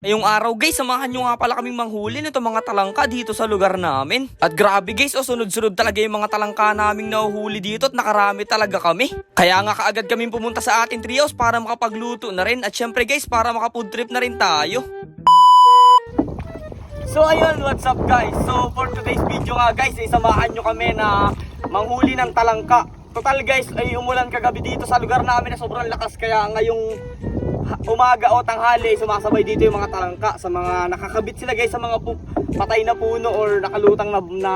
Ngayong araw guys, samahan nyo nga pala kaming manghuli nito mga talangka dito sa lugar namin. At grabe guys, o sunod-sunod talaga yung mga talangka naming nahuhuli dito at nakarami talaga kami. Kaya nga kaagad kaming pumunta sa ating trios para makapagluto na rin. At syempre guys, para makapood trip na rin tayo. So ayun, what's up guys? So for today's video nga guys, ay samahan nyo kami na manghuli ng talangka. Total guys, ay umulan kagabi dito sa lugar namin na sobrang lakas kaya ngayong umaga o tanghali sumasabay dito yung mga talangka sa mga nakakabit sila guys sa mga patay na puno or nakalutang na, na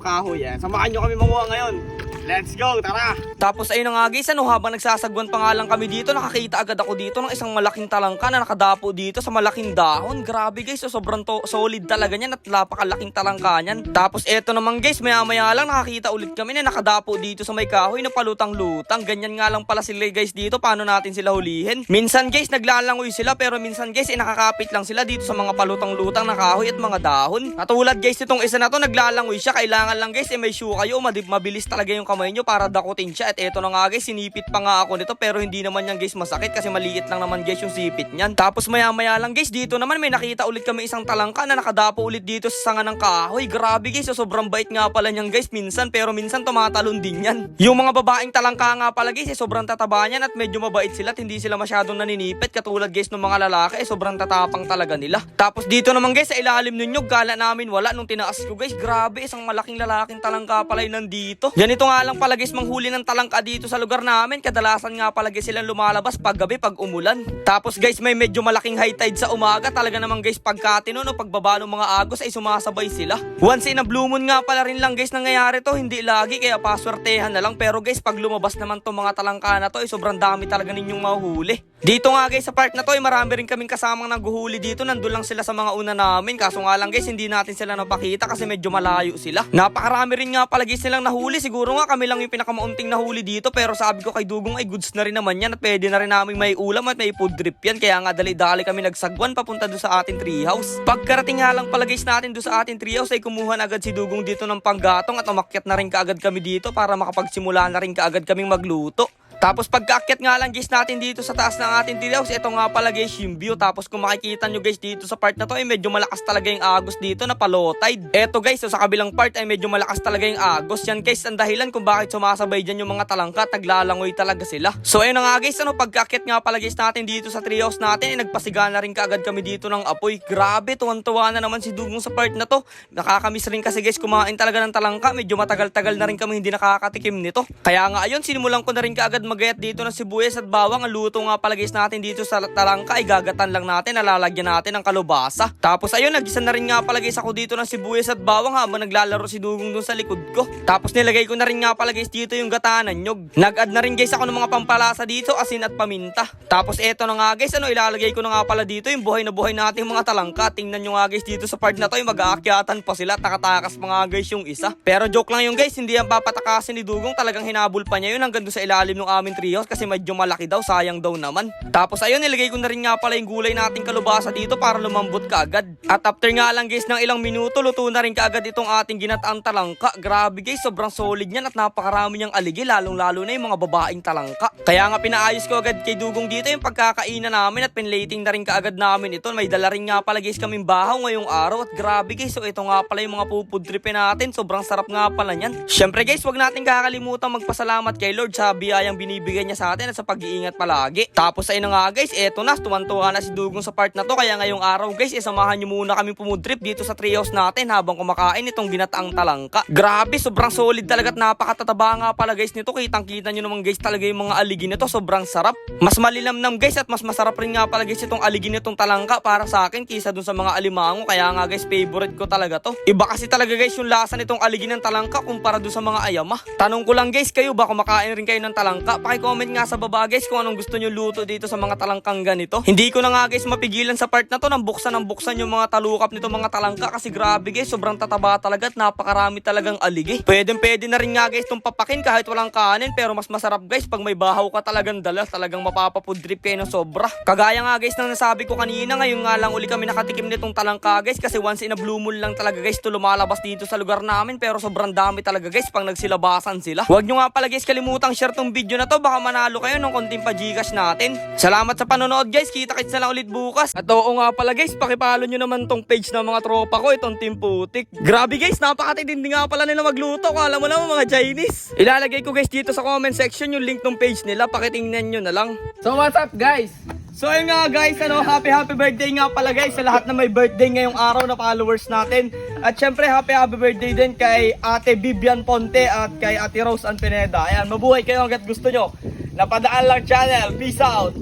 kahoy. Yan. Samahan nyo kami manguha ngayon. Let's go, tara! Tapos ayun nga guys, ano, habang nagsasagwan pa nga lang kami dito, nakakita agad ako dito ng isang malaking talangka na nakadapo dito sa malaking dahon. Grabe guys, so sobrang to- solid talaga niyan at napakalaking talangka niyan. Tapos eto naman guys, maya maya lang nakakita ulit kami na nakadapo dito sa may kahoy na palutang-lutang. Ganyan nga lang pala sila guys dito, paano natin sila hulihin? Minsan guys, naglalangoy sila pero minsan guys, eh, nakakapit lang sila dito sa mga palutang-lutang na kahoy at mga dahon. Katulad guys, itong isa na to, naglalangoy siya. Kailangan lang guys, eh, may shoe kayo, mabilis talaga yung kamay nyo para dakutin siya. At eto na nga guys, sinipit pa nga ako nito pero hindi naman yan guys masakit kasi maliit lang naman guys yung sipit niyan. Tapos maya maya lang guys, dito naman may nakita ulit kami isang talangka na nakadapo ulit dito sa sanga ng kahoy. Grabe guys, so sobrang bait nga pala niyan guys minsan pero minsan tumatalon din yan. Yung mga babaeng talangka nga pala guys, eh, sobrang tataba niyan at medyo mabait sila at hindi sila masyadong naninipit katulad guys ng mga lalaki, eh, sobrang tatapang talaga nila. Tapos dito naman guys, sa ilalim nun yung gala namin wala nung tinaas ko guys. Grabe, isang malaking lalaking talangka pala yung nandito. Ganito nga lang pala guys manghuli ng talangka dito sa lugar namin. Kadalasan nga pala guys silang lumalabas pag gabi pag umulan. Tapos guys may medyo malaking high tide sa umaga. Talaga naman guys pagkatino no pagbaba ng mga agos ay sumasabay sila. Once in a blue moon nga pala rin lang guys nangyayari to. Hindi lagi kaya paswertehan na lang. Pero guys pag lumabas naman to mga talangka na to ay sobrang dami talaga ninyong mahuhuli. Dito nga guys sa part na to ay marami rin kaming kasamang naghuhuli dito. Nandun lang sila sa mga una namin. Kaso nga lang guys hindi natin sila napakita kasi medyo malayo sila. Napakarami rin nga pala guys silang nahuli. Siguro nga kami lang yung pinakamaunting nahuli dito. Pero sabi ko kay Dugong ay goods na rin naman yan. At pwede na rin namin may ulam at may food drip yan. Kaya nga dali-dali kami nagsagwan papunta doon sa ating treehouse. Pagkarating nga lang pala guys natin doon sa ating treehouse ay kumuha na agad si Dugong dito ng panggatong at umakyat na rin kaagad kami dito para makapagsimula na rin kaagad kaming magluto. Tapos pagkaakyat nga lang guys natin dito sa taas ng ating treehouse, ito nga pala guys yung view. Tapos kung makikita nyo guys dito sa part na to ay medyo malakas talaga yung agos dito na palow tide. Eto guys, sa kabilang part ay medyo malakas talaga yung agos. Yan guys, ang dahilan kung bakit sumasabay dyan yung mga talangka naglalangoy talaga sila. So ayun nga guys, ano, pagkaakyat nga pala guys natin dito sa treehouse natin, ay nagpasiga na rin kaagad kami dito ng apoy. Grabe, tuwan-tuwa na naman si Dugong sa part na to. Nakakamiss rin kasi guys kumain talaga ng talangka. Medyo matagal-tagal na rin kami hindi nakakatikim nito. Kaya nga ayun, sinimulan ko na rin kaagad magayat dito ng sibuyas at bawang. Ang luto nga pala guys natin dito sa talangka ay gagatan lang natin, nalalagyan natin ng kalubasa. Tapos ayun, nagisa na rin nga pala guys ako dito ng sibuyas at bawang habang naglalaro si Dugong dun sa likod ko. Tapos nilagay ko na rin nga pala guys dito yung gatanan nyog. Nag-add na rin guys ako ng mga pampalasa dito, asin at paminta. Tapos eto na nga guys, ano ilalagay ko na nga pala dito yung buhay na buhay nating mga talangka. Tingnan nyo nga guys dito sa part na to, yung mag-aakyatan pa sila, takatakas mga guys yung isa. Pero joke lang yung guys, hindi yan papatakasin ni Dugong, talagang hinabol pa niya yun hanggang sa ilalim ng aming trios kasi medyo malaki daw, sayang daw naman. Tapos ayun, nilagay ko na rin nga pala yung gulay nating kalubasa dito para lumambot ka agad. At after nga lang guys ng ilang minuto, luto na rin kaagad itong ating ginataang talangka. Grabe guys, sobrang solid niyan at napakarami niyang aligi, lalong lalo na yung mga babaeng talangka. Kaya nga pinaayos ko agad kay Dugong dito yung pagkakainan namin at pinlating na rin kaagad namin ito. May dala rin nga pala guys kaming bahaw ngayong araw at grabe guys, so ito nga pala yung mga pupudripin natin. Sobrang sarap nga pala niyan. Syempre guys, wag natin kakalimutan magpasalamat kay Lord sa biyayang binibigay niya sa atin at sa pag-iingat palagi. Tapos ayun na nga guys, eto na, tuwan-tuwa na si Dugong sa part na to. Kaya ngayong araw guys, isamahan niyo muna kami pumudrip dito sa treehouse natin habang kumakain itong ginataang talangka. Grabe, sobrang solid talaga at napakatataba nga pala guys nito. Kitang-kita niyo naman guys talaga yung mga aligi nito. Sobrang sarap. Mas malinamnam guys at mas masarap rin nga pala guys itong aligi nitong talangka para sa akin kisa dun sa mga alimango. Kaya nga guys, favorite ko talaga to. Iba kasi talaga guys yung lasa nitong aligi ng talangka kumpara dun sa mga ayama. Tanong ko lang guys, kayo ba kumakain rin kayo ng talangka? Paki-comment nga sa baba guys kung anong gusto nyo luto dito sa mga talangkang ganito. Hindi ko na nga guys mapigilan sa part na to nang buksan ng buksan yung mga talukap nito mga talangka kasi grabe guys, sobrang tataba talaga at napakarami talagang aligi. Pwede pwede na rin nga guys itong papakin kahit walang kanin pero mas masarap guys pag may bahaw ka talagang dala talagang mapapapudrip kayo ng sobra. Kagaya nga guys nang nasabi ko kanina ngayon nga lang uli kami nakatikim nitong talangka guys kasi once in a blue moon lang talaga guys to lumalabas dito sa lugar namin pero sobrang dami talaga guys pang nagsilabasan sila. Huwag nyo nga pala guys kalimutang share tong video na to, baka manalo kayo ng konting pa Gcash natin. Salamat sa panonood guys, kita-kits na lang ulit bukas. At oo nga pala guys, pakipalo nyo naman tong page ng mga tropa ko, itong Team Putik. Grabe guys, napakatitindi nga pala nila magluto, kala mo naman mga Chinese. Ilalagay ko guys dito sa comment section yung link ng page nila, pakitingnan nyo na lang. So what's up guys? So ayun nga guys, ano, happy happy birthday nga pala guys sa lahat na may birthday ngayong araw na followers natin. At syempre happy happy birthday din kay Ate Vivian Ponte at kay Ate Rose Anpineda. Ayan, mabuhay kayo hanggat gusto nyo. Napadaan lang channel. Peace out!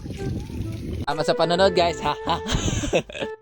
Ama sa panonood guys. Ha.